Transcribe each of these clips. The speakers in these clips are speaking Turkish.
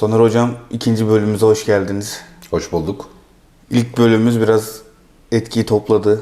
Soner Hocam ikinci bölümümüze hoş geldiniz. Hoş bulduk. İlk bölümümüz biraz etkiyi topladı.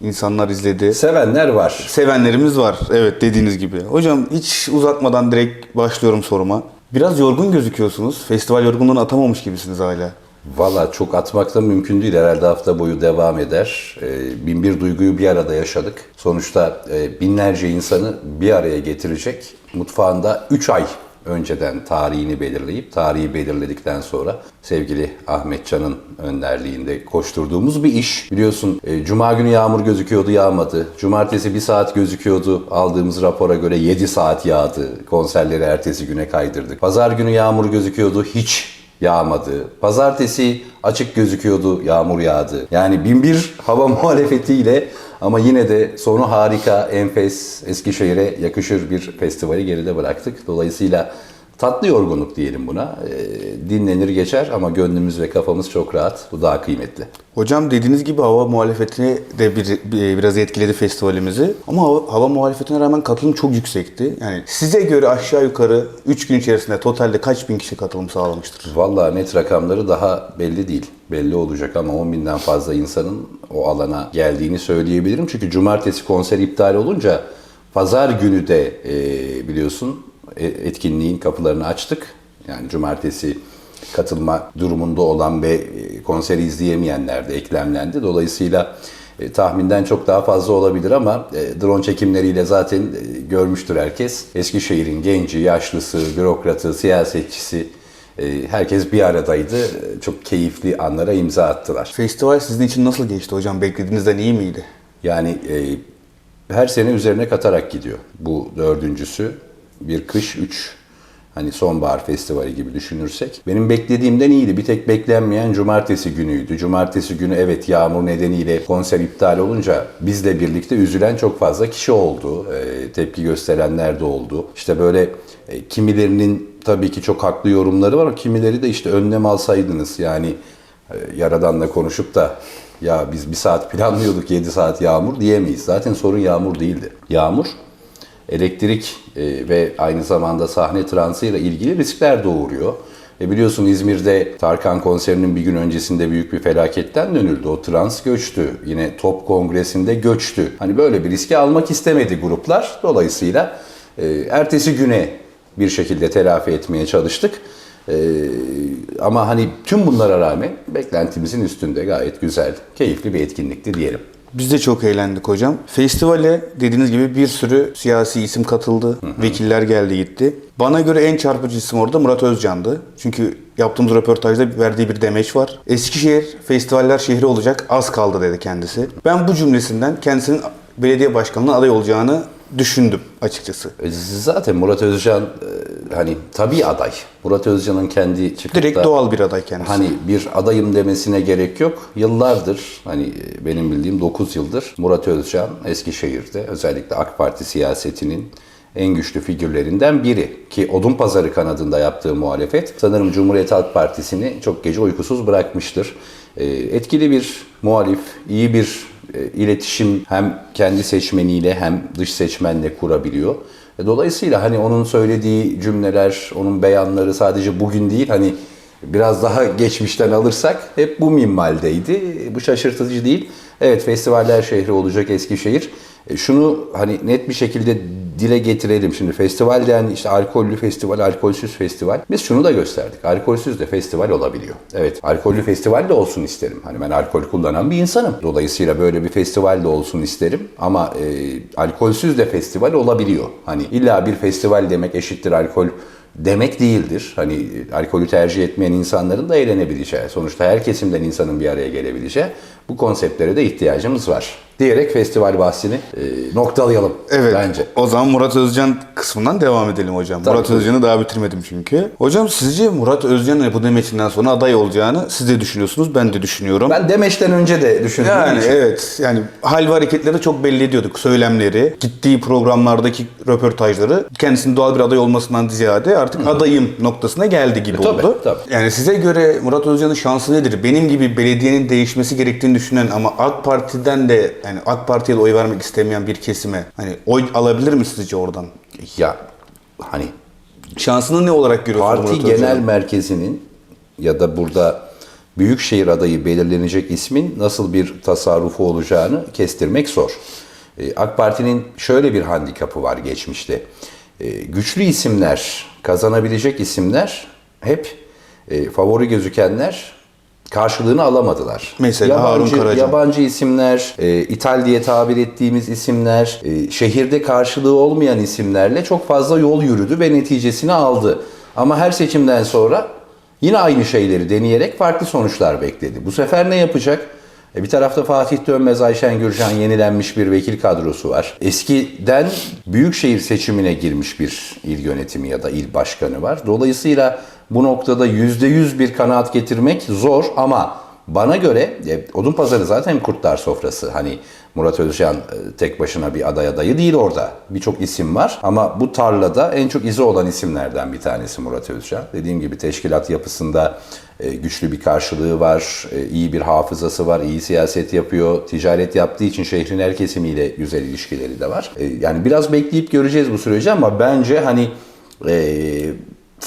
İnsanlar izledi. Sevenler var. Sevenlerimiz var. Evet dediğiniz gibi. Hocam hiç uzatmadan direkt başlıyorum soruma. Biraz yorgun gözüküyorsunuz. Festival yorgunluğunu atamamış gibisiniz hala. Valla çok atmak da mümkün değil. Herhalde hafta boyu devam eder. Ee, bin bir duyguyu bir arada yaşadık. Sonuçta e, binlerce insanı bir araya getirecek. Mutfağında 3 ay önceden tarihini belirleyip tarihi belirledikten sonra sevgili Ahmet Can'ın önderliğinde koşturduğumuz bir iş. Biliyorsun e, Cuma günü yağmur gözüküyordu yağmadı. Cumartesi bir saat gözüküyordu. Aldığımız rapora göre 7 saat yağdı. Konserleri ertesi güne kaydırdık. Pazar günü yağmur gözüküyordu hiç yağmadı. Pazartesi açık gözüküyordu, yağmur yağdı. Yani bin bir hava muhalefetiyle ama yine de sonu harika, enfes, Eskişehir'e yakışır bir festivali geride bıraktık. Dolayısıyla tatlı yorgunluk diyelim buna. Ee, dinlenir geçer ama gönlümüz ve kafamız çok rahat. Bu daha kıymetli. Hocam dediğiniz gibi hava muhalefeti de bir, bir- biraz etkiledi festivalimizi. Ama hava, hava muhalefetine rağmen katılım çok yüksekti. Yani size göre aşağı yukarı 3 gün içerisinde totalde kaç bin kişi katılım sağlamıştır? Vallahi net rakamları daha belli değil. Belli olacak ama 10 binden fazla insanın o alana geldiğini söyleyebilirim. Çünkü cumartesi konser iptal olunca pazar günü de e, biliyorsun e, etkinliğin kapılarını açtık. Yani cumartesi katılma durumunda olan ve e, konseri izleyemeyenler de eklemlendi. Dolayısıyla e, tahminden çok daha fazla olabilir ama e, drone çekimleriyle zaten e, görmüştür herkes. Eskişehir'in genci, yaşlısı, bürokratı, siyasetçisi e, herkes bir aradaydı. E, Çok keyifli anlara imza attılar. Festival sizin için nasıl geçti hocam? Beklediğinizden iyi miydi? Yani e, her sene üzerine katarak gidiyor. Bu dördüncüsü bir kış, üç hani sonbahar festivali gibi düşünürsek. Benim beklediğimden iyiydi. Bir tek beklenmeyen cumartesi günüydü. Cumartesi günü evet yağmur nedeniyle konser iptal olunca bizle birlikte üzülen çok fazla kişi oldu. E, tepki gösterenler de oldu. İşte böyle e, kimilerinin tabii ki çok haklı yorumları var ama kimileri de işte önlem alsaydınız yani e, Yaradan'la konuşup da ya biz bir saat planlıyorduk 7 saat yağmur diyemeyiz. Zaten sorun yağmur değildi. Yağmur elektrik e, ve aynı zamanda sahne transıyla ilgili riskler doğuruyor. E biliyorsun İzmir'de Tarkan konserinin bir gün öncesinde büyük bir felaketten dönüldü. O trans göçtü. Yine Top Kongresi'nde göçtü. Hani böyle bir riski almak istemedi gruplar. Dolayısıyla e, ertesi güne bir şekilde telafi etmeye çalıştık. Ee, ama hani tüm bunlara rağmen beklentimizin üstünde gayet güzel, keyifli bir etkinlikti diyelim. Biz de çok eğlendik hocam. Festivale dediğiniz gibi bir sürü siyasi isim katıldı. Vekiller geldi gitti. Bana göre en çarpıcı isim orada Murat Özcan'dı. Çünkü yaptığımız röportajda verdiği bir demeç var. Eskişehir festivaller şehri olacak az kaldı dedi kendisi. Ben bu cümlesinden kendisinin belediye başkanlığına aday olacağını düşündüm açıkçası. E, Zaten Murat Özcan e, hani tabii aday. Murat Özcan'ın kendi çıkıp Direkt da doğal bir aday kendisi. hani bir adayım demesine gerek yok. Yıllardır hani e, benim bildiğim 9 yıldır Murat Özcan Eskişehir'de özellikle AK Parti siyasetinin en güçlü figürlerinden biri ki Odunpazarı kanadında yaptığı muhalefet sanırım Cumhuriyet Halk Partisi'ni çok gece uykusuz bırakmıştır. E, Etkili bir muhalif, iyi bir e, iletişim hem kendi seçmeniyle hem dış seçmenle kurabiliyor. E, Dolayısıyla hani onun söylediği cümleler, onun beyanları sadece bugün değil hani biraz daha geçmişten alırsak hep bu minvaldeydi. Bu şaşırtıcı değil. Evet festivaller şehri olacak Eskişehir. E, Şunu hani net bir şekilde dile getirelim. Şimdi festival yani işte alkollü festival, alkolsüz festival. Biz şunu da gösterdik. Alkolsüz de festival olabiliyor. Evet alkollü festival de olsun isterim. Hani ben alkol kullanan bir insanım. Dolayısıyla böyle bir festival de olsun isterim. Ama e, alkolsüz de festival olabiliyor. Hani illa bir festival demek eşittir alkol demek değildir. Hani e, alkolü tercih etmeyen insanların da eğlenebileceği, sonuçta her kesimden insanın bir araya gelebileceği bu konseptlere de ihtiyacımız var. Diyerek festival bahsini e, noktalayalım Evet. bence. O zaman Murat Özcan kısmından devam edelim hocam. Tabii, Murat. Özcan'ı daha bitirmedim çünkü. Hocam sizce Murat Özcan'ın bu demeçinden sonra aday olacağını siz de düşünüyorsunuz, ben de düşünüyorum. Ben Demeç'ten önce de düşündüğüm Yani için. evet yani hal ve hareketleri çok belli ediyorduk. Söylemleri, gittiği programlardaki röportajları kendisinin doğal bir aday olmasından ziyade artık adayım noktasına geldi gibi E, tabii, oldu. tabii. Yani size göre Murat Özcan'ın şansı nedir? Benim gibi belediyenin değişmesi gerektiğini düşünen ama AK Parti'den de yani AK Parti'ye de oy vermek istemeyen bir kesime hani oy alabilir mi sizce oradan? Ya hani Şansını ne olarak görüyorsunuz Parti Murat genel merkezinin ya da burada büyükşehir adayı belirlenecek ismin nasıl bir tasarrufu olacağını kestirmek zor. Ee, AK Parti'nin şöyle bir handikapı var geçmişte. Ee, Güçlü isimler, kazanabilecek isimler hep e, favori gözükenler karşılığını alamadılar. Mesela Harun Karaca. Yabancı isimler, e, İthal diye tabir ettiğimiz isimler, e, şehirde karşılığı olmayan isimlerle çok fazla yol yürüdü ve neticesini aldı. Ama her seçimden sonra yine aynı şeyleri deneyerek farklı sonuçlar bekledi. Bu sefer ne yapacak? E, bir tarafta Fatih Dönmez, Ayşen Gürcan yenilenmiş bir vekil kadrosu var. Eskiden büyükşehir seçimine girmiş bir il yönetimi ya da il başkanı var. Dolayısıyla bu noktada %100 bir kanaat getirmek zor ama bana göre e, odun pazarı zaten kurtlar sofrası. Hani Murat Özcan e, tek başına bir aday adayı değil orada. Birçok isim var ama bu tarlada en çok izi olan isimlerden bir tanesi Murat Özcan. Dediğim gibi teşkilat yapısında e, güçlü bir karşılığı var, e, iyi bir hafızası var, iyi siyaset yapıyor, ticaret yaptığı için şehrin her kesimiyle güzel ilişkileri de var. E, Yani biraz bekleyip göreceğiz bu süreci ama bence hani e,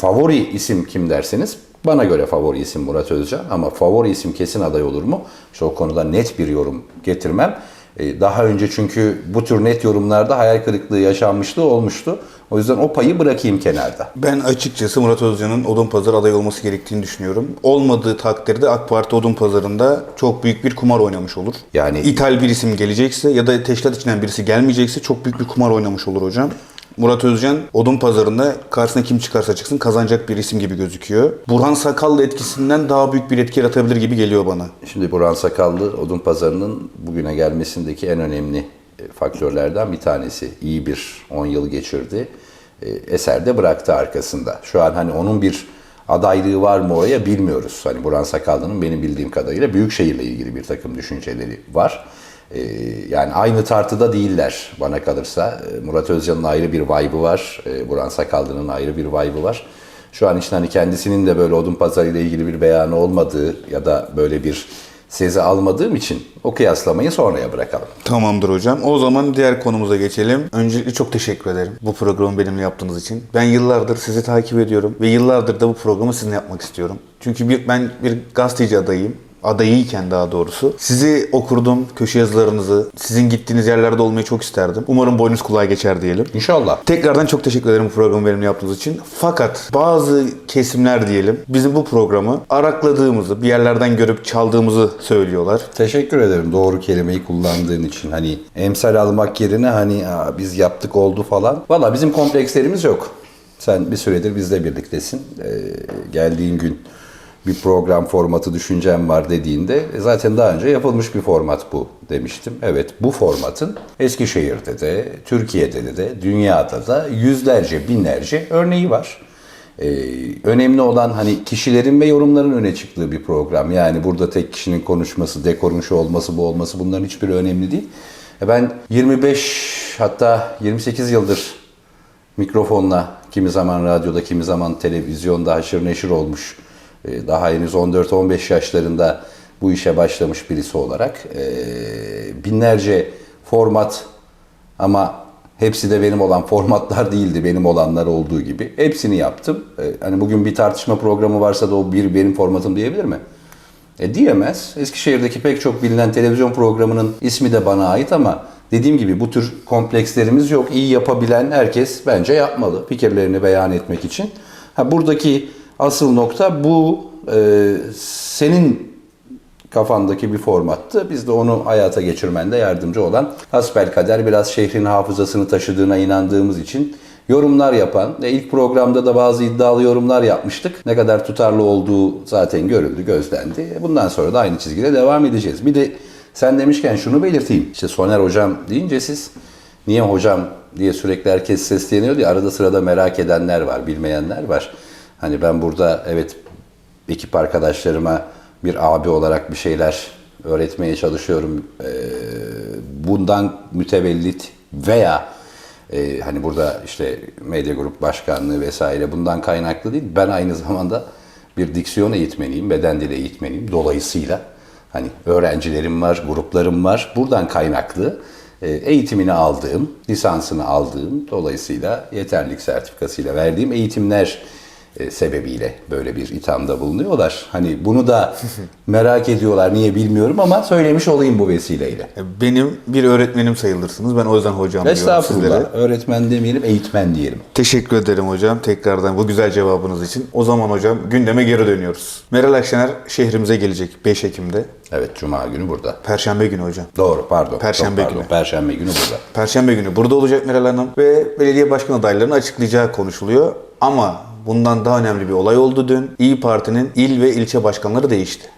favori isim kim derseniz bana göre favori isim Murat Özcan ama favori isim kesin aday olur mu? İşte o konuda net bir yorum getirmem. Ee, Daha önce çünkü bu tür net yorumlarda hayal kırıklığı yaşanmışlığı olmuştu. O yüzden o payı bırakayım kenarda. Ben açıkçası Murat Özcan'ın Odunpazarı aday olması gerektiğini düşünüyorum. Olmadığı takdirde AK Parti Odunpazarı'nda çok büyük bir kumar oynamış olur. Yani- İthal bir isim gelecekse ya da teşkilat içinden birisi gelmeyecekse çok büyük bir kumar oynamış olur hocam. Murat Özcan Odunpazarı'nda karşısına kim çıkarsa çıksın kazanacak bir isim gibi gözüküyor. Burhan Sakallı etkisinden daha büyük bir etki yaratabilir gibi geliyor bana. Şimdi Burhan Sakallı odun pazarının bugüne gelmesindeki en önemli e, faktörlerden bir tanesi. İyi bir 10 yıl geçirdi. E, Eser de bıraktı arkasında. Şu an hani onun bir adaylığı var mı oraya bilmiyoruz. Hani Burhan Sakallı'nın benim bildiğim kadarıyla Büyükşehir'le ilgili bir takım düşünceleri var. E, Yani aynı tartıda değiller bana kalırsa. E, Murat Özcan'ın ayrı bir vibe'ı var. E, Burhan Sakallı'nın ayrı bir vibe'ı var. Şu an işte hani kendisinin de böyle odun pazarı ile ilgili bir beyanı olmadığı ya da böyle bir sezi almadığım için o kıyaslamayı sonraya bırakalım. Tamamdır hocam. O zaman diğer konumuza geçelim. Öncelikle çok teşekkür ederim bu programı benimle yaptığınız için. Ben yıllardır sizi takip ediyorum ve yıllardır da bu programı sizinle yapmak istiyorum. Çünkü bir, ben bir gazeteci adayıyım. Adayıyken daha doğrusu. Sizi okurdum, köşe yazılarınızı, sizin gittiğiniz yerlerde olmayı çok isterdim. Umarım boynuz kulağa geçer diyelim. İnşallah. Tekrardan çok teşekkür ederim bu programı benimle yaptığınız için. Fakat bazı kesimler diyelim bizim bu programı arakladığımızı, bir yerlerden görüp çaldığımızı söylüyorlar. Teşekkür ederim doğru kelimeyi kullandığın için. Hani emsal almak yerine hani "Aa, biz yaptık oldu falan. Valla bizim komplekslerimiz yok. Sen bir süredir bizle birliktesin. Ee, geldiğin gün bir program formatı düşüncem var dediğinde e, zaten daha önce yapılmış bir format bu demiştim. Evet bu formatın Eskişehir'de de, Türkiye'de de, dünyada da yüzlerce, binlerce örneği var. Ee, önemli olan hani kişilerin ve yorumların öne çıktığı bir program. Yani burada tek kişinin konuşması, dekorun şu olması, bu olması bunların hiçbiri önemli değil. E Ben 25 hatta 28 yıldır mikrofonla kimi zaman radyoda kimi zaman televizyonda haşır neşir olmuş daha henüz 14-15 yaşlarında bu işe başlamış birisi olarak e, binlerce format ama hepsi de benim olan formatlar değildi benim olanlar olduğu gibi hepsini yaptım. E, Hani bugün bir tartışma programı varsa da o bir benim formatım diyebilir mi? E diyemez. Eskişehir'deki pek çok bilinen televizyon programının ismi de bana ait ama dediğim gibi bu tür komplekslerimiz yok. İyi yapabilen herkes bence yapmalı fikirlerini beyan etmek için. Ha buradaki asıl nokta bu e, senin kafandaki bir formattı. Biz de onu hayata geçirmende yardımcı olan hasbelkader biraz şehrin hafızasını taşıdığına inandığımız için yorumlar yapan ve ilk programda da bazı iddialı yorumlar yapmıştık. Ne kadar tutarlı olduğu zaten görüldü, gözlendi. Bundan sonra da aynı çizgide devam edeceğiz. Bir de sen demişken şunu belirteyim. İşte Soner hocam deyince siz niye hocam diye sürekli herkes sesleniyor diye arada sırada merak edenler var, bilmeyenler var. Hani ben burada evet ekip arkadaşlarıma bir abi olarak bir şeyler öğretmeye çalışıyorum. Ee, bundan mütevellit veya e, hani burada işte medya grup başkanlığı vesaire bundan kaynaklı değil. Ben aynı zamanda bir diksiyon eğitmeniyim, beden dili eğitmeniyim. Dolayısıyla hani öğrencilerim var, gruplarım var. Buradan kaynaklı e, eğitimini aldığım, lisansını aldığım, dolayısıyla yeterlilik sertifikasıyla verdiğim eğitimler sebebiyle böyle bir ithamda bulunuyorlar. Hani bunu da merak ediyorlar niye bilmiyorum ama söylemiş olayım bu vesileyle. Benim bir öğretmenim sayılırsınız. Ben o yüzden hocam diyorum sizlere. Estağfurullah. Öğretmen demeyelim, eğitmen diyelim. Teşekkür ederim hocam tekrardan bu güzel cevabınız için. O zaman hocam gündeme geri dönüyoruz. Meral Akşener şehrimize gelecek 5 Ekim'de. Evet, Cuma günü burada. Perşembe günü hocam. Doğru, pardon. Perşembe Çok pardon. günü. Perşembe günü burada. Perşembe günü burada olacak Meral Hanım ve belediye başkan adaylarını açıklayacağı konuşuluyor. Ama bundan daha önemli bir olay oldu dün. İyi Parti'nin il ve ilçe başkanları değişti.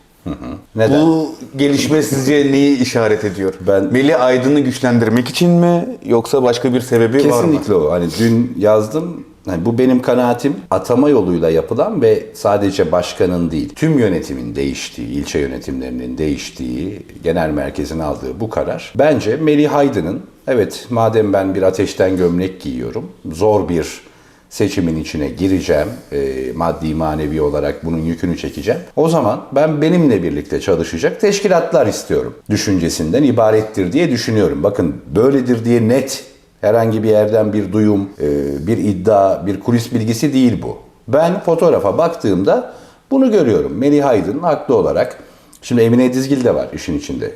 Neden? Bu gelişme sizce neyi işaret ediyor? Ben- Melih Aydın'ı güçlendirmek için mi yoksa başka bir sebebi var mı? Kesinlikle o. Hani dün yazdım. Hani bu benim kanaatim atama yoluyla yapılan ve sadece başkanın değil, tüm yönetimin değiştiği, ilçe yönetimlerinin değiştiği, genel merkezin aldığı bu karar. Bence Melih Aydın'ın, evet madem ben bir ateşten gömlek giyiyorum, zor bir seçimin içine gireceğim, e, maddi manevi olarak bunun yükünü çekeceğim. O zaman ben benimle birlikte çalışacak teşkilatlar istiyorum. Düşüncesinden ibarettir diye düşünüyorum. Bakın böyledir diye net Herhangi bir yerden bir duyum, e, bir iddia, bir kulis bilgisi değil bu. Ben fotoğrafa baktığımda bunu görüyorum. Melih Aydın haklı olarak. Şimdi Emine Dizgil de var işin içinde.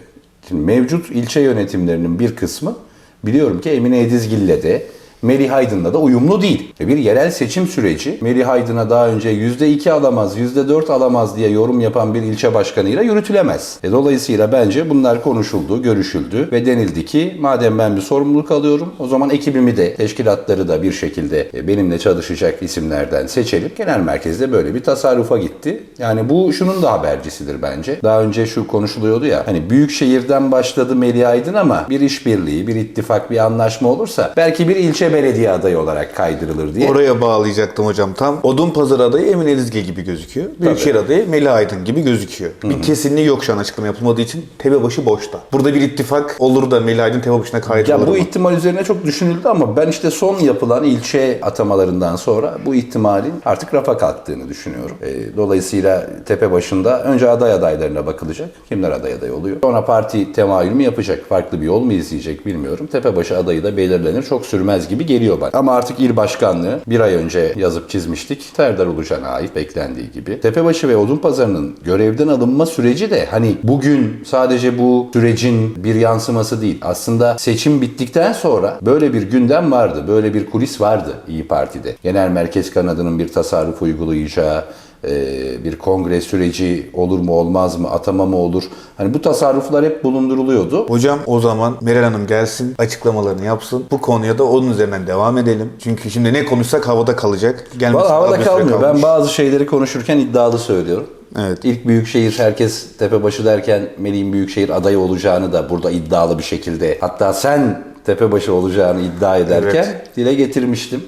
Şimdi mevcut ilçe yönetimlerinin bir kısmı biliyorum ki Emine Dizgil'le de Melih Aydın'la da uyumlu değil. E, Bir yerel seçim süreci Melih Aydın'a daha önce %2 alamaz, %4 alamaz diye yorum yapan bir ilçe başkanıyla yürütülemez. E, dolayısıyla bence bunlar konuşuldu, görüşüldü ve denildi ki madem ben bir sorumluluk alıyorum o zaman ekibimi de, teşkilatları da bir şekilde e, benimle çalışacak isimlerden seçelim. Genel merkezde böyle bir tasarrufa gitti. Yani bu şunun da habercisidir bence. Daha önce şu konuşuluyordu ya hani büyük şehirden başladı Melih Aydın ama bir işbirliği, bir ittifak, bir anlaşma olursa belki bir ilçe belediye adayı olarak kaydırılır diye. Oraya bağlayacaktım hocam tam. Odunpazarı adayı Emine Dizge gibi gözüküyor. Büyükşehir adayı Melih Aydın gibi gözüküyor. Bir kesinliği yok şu an açıklama yapılmadığı için Tepebaşı boşta. Burada bir ittifak olur da Melih Aydın Tepebaşı'na kaydırılır Ya bu mı? ihtimal üzerine çok düşünüldü ama ben işte son yapılan ilçe atamalarından sonra bu ihtimalin artık rafa kalktığını düşünüyorum. E, dolayısıyla tepe başında önce aday adaylarına bakılacak. Kimler aday aday oluyor? Sonra parti temayül mü yapacak? Farklı bir yol mu izleyecek bilmiyorum. Tepebaşı adayı da belirlenir. Çok sürmez gibi geliyor bana. Ama artık il başkanlığı bir ay önce yazıp çizmiştik. Serdar Ulucan'a ait beklendiği gibi. Tepebaşı ve Odunpazarı'nın görevden alınma süreci de hani bugün sadece bu sürecin bir yansıması değil. Aslında seçim bittikten sonra böyle bir gündem vardı. Böyle bir kulis vardı İyi Parti'de. Genel merkez kanadının bir tasarruf uygulayacağı, bir kongre süreci olur mu olmaz mı, atama mı olur? Hani bu tasarruflar hep bulunduruluyordu. Hocam o zaman Meral Hanım gelsin, açıklamalarını yapsın. Bu konuya da onun üzerinden devam edelim. Çünkü şimdi ne konuşsak havada kalacak. Gelmesi Valla az havada kalmıyor. Ben bazı şeyleri konuşurken iddialı söylüyorum. Evet. İlk büyükşehir herkes tepebaşı derken Melih'in büyükşehir adayı olacağını da burada iddialı bir şekilde hatta sen tepebaşı olacağını iddia ederken Evet. dile getirmiştim.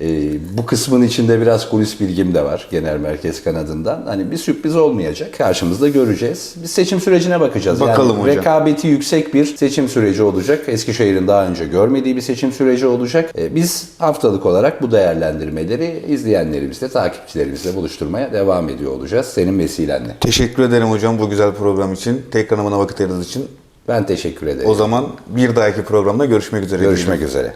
Ee, bu kısmın içinde biraz kulis bilgim de var genel merkez kanadından. Hani bir sürpriz olmayacak. Karşımızda göreceğiz. Biz seçim sürecine bakacağız. Bakalım yani hocam. rekabeti yüksek bir seçim süreci olacak. Eskişehir'in daha önce görmediği bir seçim süreci olacak. Ee, biz haftalık olarak bu değerlendirmeleri izleyenlerimizle, takipçilerimizle buluşturmaya devam ediyor olacağız. Senin vesilenle. Teşekkür ederim hocam bu güzel program için. Tekrar bana vakit ayırdığınız için. Ben teşekkür ederim. O zaman bir dahaki programda görüşmek üzere. Görüşmek üzere.